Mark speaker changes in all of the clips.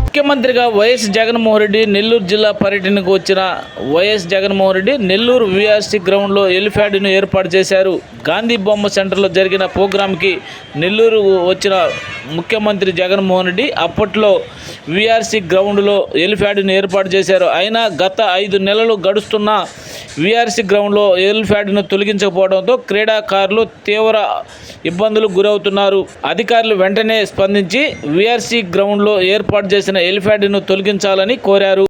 Speaker 1: ముఖ్యమంత్రిగా వైఎస్ జగన్మోహన్ రెడ్డి నెల్లూరు జిల్లా పర్యటనకు వచ్చిన వైఎస్ జగన్మోహన్ రెడ్డి నెల్లూరు విఆర్సీ గ్రౌండ్లో ఎలిఫాడ్ను ఏర్పాటు చేశారు. గాంధీ బొమ్మ సెంటర్లో జరిగిన ప్రోగ్రాంకి నెల్లూరు వచ్చిన ముఖ్యమంత్రి జగన్మోహన్ రెడ్డి అప్పట్లో విఆర్సీ గ్రౌండ్లో ఎలిఫాడ్ను ఏర్పాటు చేశారు. అయినా గత ఐదు నెలలు గడుస్తున్న వీఆర్సీ గ్రౌండ్లో ఎలిఫాడ్ను తొలగించకపోవడంతో క్రీడాకారులు తీవ్ర ఇబ్బందులకు గురవుతున్నారు. అధికారులు వెంటనే స్పందించి వీఆర్సీ గ్రౌండ్లో ఏర్పాటు చేసిన ఎలిఫాడ్ను తొలగించాలని కోరారు.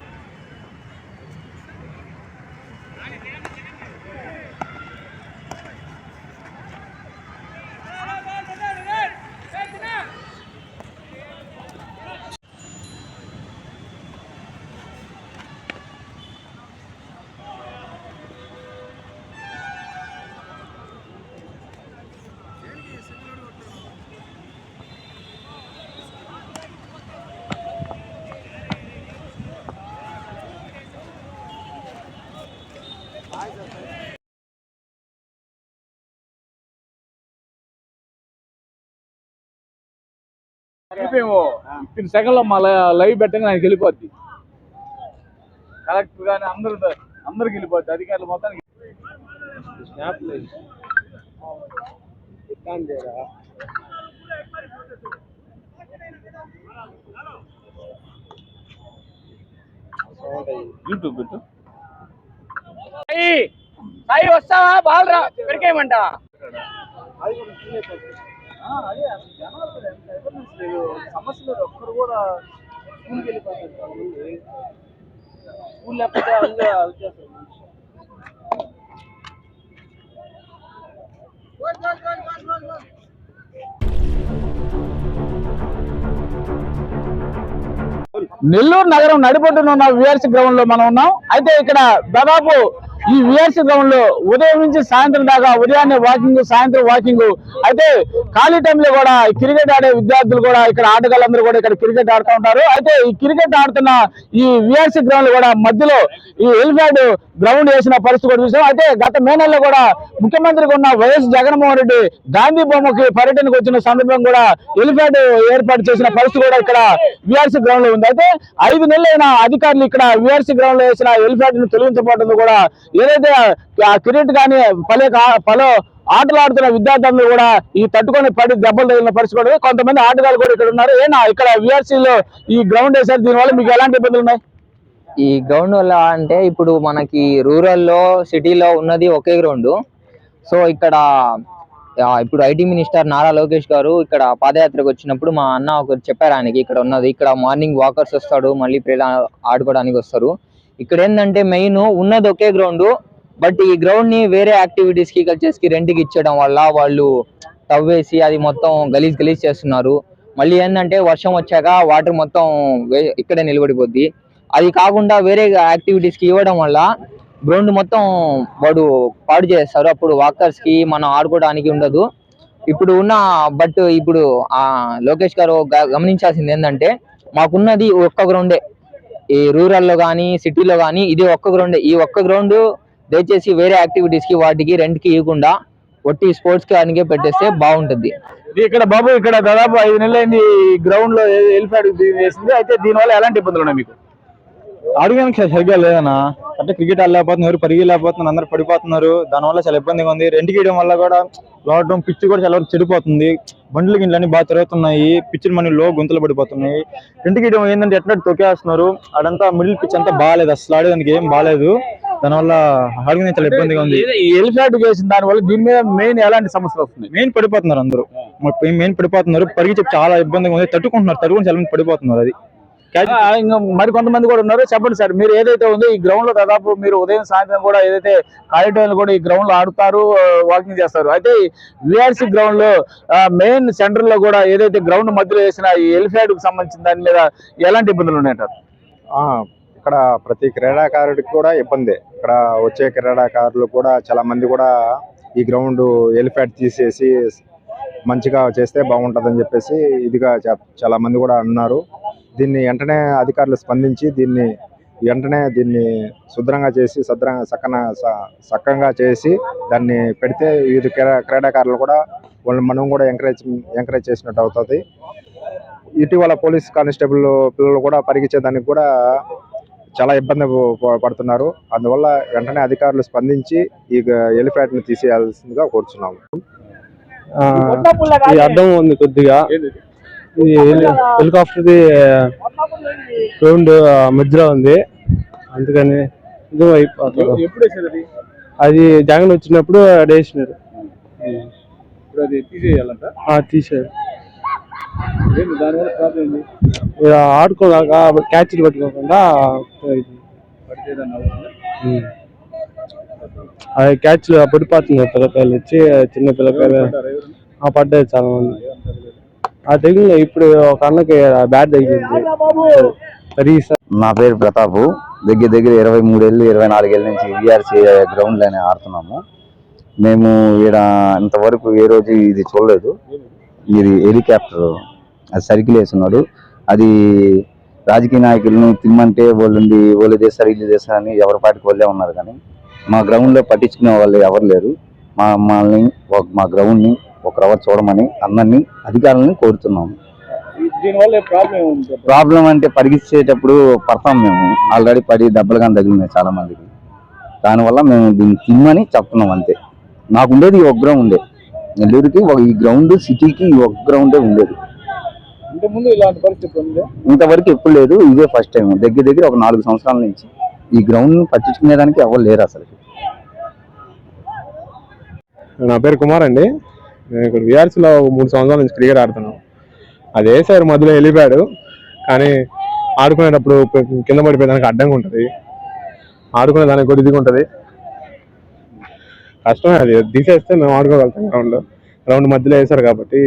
Speaker 2: ఫిఫ్టీన్ సెకండ్లో మా లైవ్ పెట్టగా ఆయనకి వెళ్ళిపోద్ది. కలెక్టర్ కానీ అందరు అందరికి వెళ్ళిపోద్ది. అధికారులు మొత్తానికి స్నాప్ లేదు. యూట్యూబ్ పెట్టు.
Speaker 3: సాయి వస్తావా? బాలరా
Speaker 2: అదే అసలు జనాలు లేదు. సమస్య లేదు. ఒక్కరు కూడా స్కూల్కి వెళ్ళిపోతారు స్కూల్ లేకపోతే అందులో వచ్చేస్తారు నెల్లూరు నగరం నడిపొట్టున ఉన్న విఆర్సీ గ్రౌండ్లో మనం ఉన్నాం. అయితే ఇక్కడ దాదాపు ఈ విఆర్సీ గ్రౌండ్లో ఉదయం నుంచి సాయంత్రం దాకా ఉదయాన్నే వాకింగ్ సాయంత్రం వాకింగ్. అయితే ఖాళీ టైంలో కూడా క్రికెట్ ఆడే విద్యార్థులు కూడా ఇక్కడ ఆటగాళ్ళందరూ కూడా ఇక్కడ క్రికెట్ ఆడుతూ ఉంటారు. అయితే ఈ క్రికెట్ ఆడుతున్న ఈ విఆర్సీ గ్రౌండ్ కూడా మధ్యలో ఈ ఎలిఫాడ్ గ్రౌండ్ వేసిన పరిస్థితి కూడా చూసాం. అయితే గత మే నెలలో కూడా ముఖ్యమంత్రిగా ఉన్న వైఎస్ జగన్మోహన్ రెడ్డి గాంధీ బొమ్మకి పర్యటనకు వచ్చిన సందర్భం కూడా ఎలిఫాడ్ ఏర్పాటు చేసిన పరిస్థితి కూడా ఇక్కడ విఆర్సీ గ్రౌండ్లో ఉంది. అయితే ఐదు నెలలైన అధికారులు ఇక్కడ విఆర్సీ గ్రౌండ్లో వేసిన ఎలిఫాడ్ను తొలగించబడటం కూడా ఏదైతే ఆ క్రికెట్ కానీ పలే పలు ఆటలు ఆడుతున్న విద్యార్థులు కూడా ఈ తట్టుకొని పడి దెబ్బలు తగిలిన పరిస్థితి కొంతమంది ఆటగాళ్ళు కూడా ఇక్కడ ఉన్నారు. ఏనా? ఇక్కడ విఆర్సీలో లో ఈ గ్రౌండ్ వేసారు దీనివల్ల మీకు ఎలాంటి ఇబ్బందులు ఉన్నాయి?
Speaker 4: ఈ గ్రౌండ్ వల్ల అంటే ఇప్పుడు మనకి రూరల్లో సిటీలో ఉన్నది ఒకే గ్రౌండ్ సో ఇక్కడ ఇప్పుడు ఐటీ మినిస్టర్ నారా లోకేష్ గారు ఇక్కడ పాదయాత్రకు వచ్చినప్పుడు మా అన్న ఒకరు చెప్పారు ఆయనకి ఇక్కడ ఉన్నది. ఇక్కడ మార్నింగ్ వాకర్స్ వస్తాడు మళ్ళీ పిల్లలు ఆడుకోవడానికి వస్తారు. ఇక్కడ ఏంటంటే మెయిన్ ఉన్నది ఒకే గ్రౌండ్ బట్ ఈ గ్రౌండ్ని వేరే యాక్టివిటీస్కి కల్చర్స్కి రెంట్కి ఇచ్చడం వల్ల వాళ్ళు తవ్వేసి అది మొత్తం గలీజ్ గలీజ్ చేస్తున్నారు. మళ్ళీ ఏంటంటే వర్షం వచ్చాక వాటర్ మొత్తం వే- ఇక్కడే నిలబడిపోద్ది. అది కాకుండా వేరే యాక్టివిటీస్కి ఇవ్వడం వల్ల గ్రౌండ్ మొత్తం వాడు పాడు చేస్తారు. అప్పుడు వాకర్స్కి మనం ఆడుకోవడానికి ఉండదు. ఇప్పుడు ఉన్న బట్ ఇప్పుడు ఆ లోకేష్ గారు గమనించాల్సింది ఏంటంటే మాకున్నది ఒక్క గ్రౌండే ఈ రూరల్లో కానీ సిటీలో కానీ ఇది ఒక్క గ్రౌండ్ ఈ ఒక్క గ్రౌండ్ దయచేసి వేరే యాక్టివిటీస్కి వాటికి రెంట్కి ఇవ్వకుండా ఒట్టి స్పోర్ట్స్కి పెట్టేస్తే బాగుంటుంది.
Speaker 2: ఇక్కడ బాబు ఇక్కడ దాదాపు ఐదు నెలలైంది గ్రౌండ్లో ఎలిఫాడ్ వేసింది అయితే దీనివల్ల ఎలాంటి ఇబ్బందులు ఉన్నాయి మీకు?
Speaker 5: ఆడడానికి సరిగ్గా లేదన్నా. అంటే క్రికెట్ ఆడలేకపోతున్నారు ఎవరు పరిగి లేకపోతున్నారు అందరు పడిపోతున్నారు. దానివల్ల చాలా ఇబ్బందిగా ఉంది. రెంట్ గీయడం వల్ల కూడా రావడం పిచ్ కూడా చాలా చెడిపోతుంది. బండ్లు గిన్నెలు బాగా తిరుగుతున్నాయి. పిచ్చిన మనీ లో గుంతలు పడిపోతున్నాయి. రెంట్ గీయడం ఏంటంటే ఎట్లా తొక్కేస్తున్నారు? అదంతా మిడిల్ పిచ్ అంతా బాగాలేదు. అసలు ఆడేదానికి ఏం బాగాలేదు. దానివల్ల ఆడడానికి చాలా ఇబ్బందిగా ఉంది.
Speaker 2: ఎలిఫాడ్ వేసిన దాని వల్ల దీని మీద మెయిన్ ఎలాంటి సమస్యలు వస్తున్నాయి?
Speaker 5: మెయిన్ పడిపోతున్నారు అందరూ. మెయిన్ పడిపోతున్నారు. పరిగి చెప్పి చాలా ఇబ్బందిగా ఉంది. తట్టుకుంటున్నారు. తట్టుకుని చాలా పడిపోతున్నారు అది.
Speaker 2: ఇంకా మరి కొంతమంది కూడా ఉన్నారు. చెప్పండి సార్ మీరు ఏదైతే ఉందో ఈ గ్రౌండ్లో దాదాపు మీరు ఉదయం సాయంత్రం కూడా ఏదైతే టైంలో కూడా ఈ గ్రౌండ్లో ఆడుతారు వాకింగ్ చేస్తారు. అయితే విఆర్సీ గ్రౌండ్లో మెయిన్ సెంటర్లో కూడా ఏదైతే గ్రౌండ్ మధ్యలో వేసిన ఈ ఎలిఫాడ్కు సంబంధించిన దాని మీద ఎలాంటి ఇబ్బందులు ఉన్నాయంటారు
Speaker 6: ఇక్కడ ప్రతి క్రీడాకారుడికి కూడా ఇబ్బంది. ఇక్కడ వచ్చే క్రీడాకారులు కూడా చాలా మంది కూడా ఈ గ్రౌండ్ ఎలిఫాట్ తీసేసి మంచిగా చేస్తే బాగుంటుందని చెప్పేసి ఇదిగా చాలా మంది కూడా అన్నారు. దీన్ని వెంటనే అధికారులు స్పందించి దీన్ని వెంటనే దీన్ని శుభ్రంగా చేసి సద్రంగా సక్కన స- సక్కంగా చేసి దాన్ని పెడితే క్రీడా క్రీడాకారులు కూడా వాళ్ళు మనం కూడా ఎంకరేజ్ ఎంకరేజ్ చేసినట్టు అవుతుంది. ఇటీవల పోలీస్ కానిస్టేబుల్ పిల్లలు కూడా పరిగించేదానికి కూడా చాలా ఇబ్బంది ప- పడుతున్నారు. అందువల్ల వెంటనే అధికారులు స్పందించి ఈ ఎలిఫాంట్ని తీసేయాల్సిందిగా కోరుచున్నాము.
Speaker 7: ఆ, ఈ అడ్డం ఉంది కొద్దిగా. ఇది హెలికాప్టర్ ది గ్రౌండ్ మధ్యలో ఉంది. అందుకని ఇది అయిపోతుంది
Speaker 2: అది?
Speaker 7: జగన్ వచ్చినప్పుడు వేసినారు. ఇక ఆడుకోలేక క్యాచ్లు పట్టుకోకుండా. అది క్యాచ్లు పడిపోతుంది పిల్లకాయలు వచ్చి చిన్న పిల్లకాయలు ఆ పడ్డాయి చాలా మంది. ఆ తెగిన ఇప్పుడు ఒక అన్నకి బ్యాట్ తగిలింది
Speaker 8: నా పేరు ప్రతాప్. దగ్గర దగ్గర ఇరవై మూడేళ్ళు ఇరవై నాలుగేళ్ళ నుంచి విఆర్సీ గ్రౌండ్లోనే ఆడుతున్నాము. మేము ఈడ ఇంతవరకు ఏ రోజు ఇది చూడలేదు. ఇది హెలికాప్టర్ అది సర్కిల్ వేస్తున్నాడు అది రాజకీయ నాయకులను తిమ్మంటే వాళ్ళుండి వాళ్ళు చేస్తారు వీళ్ళు చేస్తారని ఎవరి పాటికి వాళ్ళే ఉన్నారు కానీ మా గ్రౌండ్లో పట్టించుకునే వాళ్ళు ఎవరు లేరు. మా మమ్మల్ని ఒక- మా గ్రౌండ్ని ఒక రవ్వ చూడమని అందరినీ అధికారులను కోరుతున్నాము.
Speaker 2: ప్రాబ్లం ఏముంది?
Speaker 8: ప్రాబ్లం అంటే పరిగెత్తేటప్పుడు పడతాం మేము. ఆల్రెడీ పడి దెబ్బలు కానీ తగిలినాయి చాలా మందికి దానివల్ల మేము దీన్ని తిమ్మని చెప్తున్నాం అంతే. నాకు ఉండేది ఈ ఒక గ్రౌండ్ ఉండే. నెల్లూరుకి ఒక ఈ గ్రౌండ్ సిటీకి ఈ ఒక గ్రౌండే ఉండేది.
Speaker 2: ఇంత ముందు ఇలాంటి పరిస్థితి ఉంది
Speaker 8: ఇంతవరకు ఎప్పుడు లేదు. ఇదే ఫస్ట్ టైం. దగ్గర దగ్గర ఒక నాలుగు సంవత్సరాల నుంచి ఈ గ్రౌండ్ పట్టించుకునేదానికి ఎవరు లేరు అసలు.
Speaker 7: నా పేరు కుమార్ అండి. నేను ఇక్కడ VRC లో ఒక మూడు సంవత్సరాల నుంచి క్రికెట్ ఆడుతున్నాను. అది వేసారు మధ్యలో వెళ్ళిపోయాడు. కానీ ఆడుకునేటప్పుడు కింద పడిపోయేదానికి అడ్డంగా ఉంటుంది. ఆడుకునే దానికి కూడా ఇదిగా ఉంటుంది. కష్టమే అది. తీసేస్తే మేము ఆడుకోగలుగుతాం గ్రౌండ్ గ్రౌండ్ మధ్యలో వేసారు కాబట్టి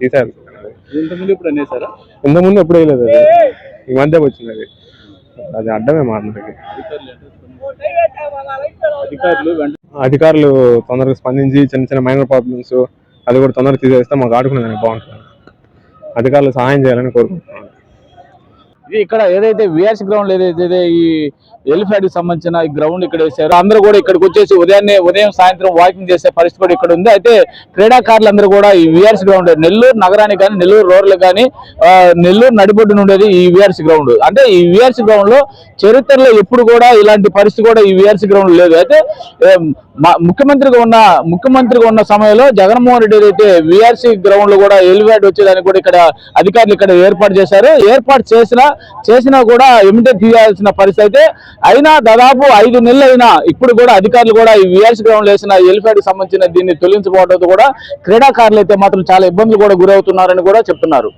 Speaker 7: తీసేయాలి
Speaker 2: ఇంత ముందు ఇప్పుడు అనేసారా
Speaker 7: ఇంతకుముందు ఎప్పుడు వేయలేదు అది. ఈ మధ్య వచ్చింది అది. అది అడ్డమే మా అందరికి
Speaker 2: అధికారులు
Speaker 7: అధికారులు తొందరగా స్పందించి చిన్న చిన్న మైనర్ ప్రాబ్లమ్స్ అది కూడా తొందరగా తీసేస్తే మాకు ఆడుకునేదానికి బాగుంటుంది అధికారులు సహాయం చేయాలని కోరుకుంటున్నాను.
Speaker 2: ఇక్కడ ఏదైతే విఆర్సి గ్రౌండ్ ఏదైతే ఈ ఎలిఫాడ్కి సంబంధించిన ఈ గ్రౌండ్ ఇక్కడ వేసారు అందరూ కూడా ఇక్కడికి వచ్చేసి ఉదయాన్నే ఉదయం సాయంత్రం వాకింగ్ చేసే పరిస్థితి కూడా ఇక్కడ ఉంది. అయితే క్రీడాకారులు అందరూ కూడా ఈ విఆర్సి గ్రౌండ్ నెల్లూరు నగరానికి కానీ నెల్లూరు రోడ్లు కానీ నెల్లూరు నడిబొడ్డున ఉండేది ఈ విఆర్సి గ్రౌండ్ అంటే ఈ విఆర్సి గ్రౌండ్లో చరిత్రలో ఎప్పుడు కూడా ఇలాంటి పరిస్థితి కూడా ఈ విఆర్సి గ్రౌండ్ లేదు. అయితే మా- ముఖ్యమంత్రిగా ఉన్న ముఖ్యమంత్రిగా ఉన్న సమయంలో జగన్మోహన్ రెడ్డి ఏదైతే విఆర్సి గ్రౌండ్లో కూడా ఎలివేట్ వచ్చేదానికి కూడా ఇక్కడ అధికారులు ఇక్కడ ఏర్పాటు చేశారు. ఏర్పాటు చేసినా చేసినా కూడా ఎమిటే తీయాల్సిన పరిస్థితి అయితే అయినా దాదాపు ఐదు నెలలు అయినా ఇప్పుడు కూడా అధికారులు కూడా ఈ విఆర్సీ గ్రౌండ్ వేసిన ఎలిఫాడ్ సంబంధించిన దీన్ని తొలగించుకోవడంతో కూడా క్రీడాకారులు అయితే మాత్రం చాలా ఇబ్బందులు కూడా గురవుతున్నారని కూడా చెప్తున్నారు.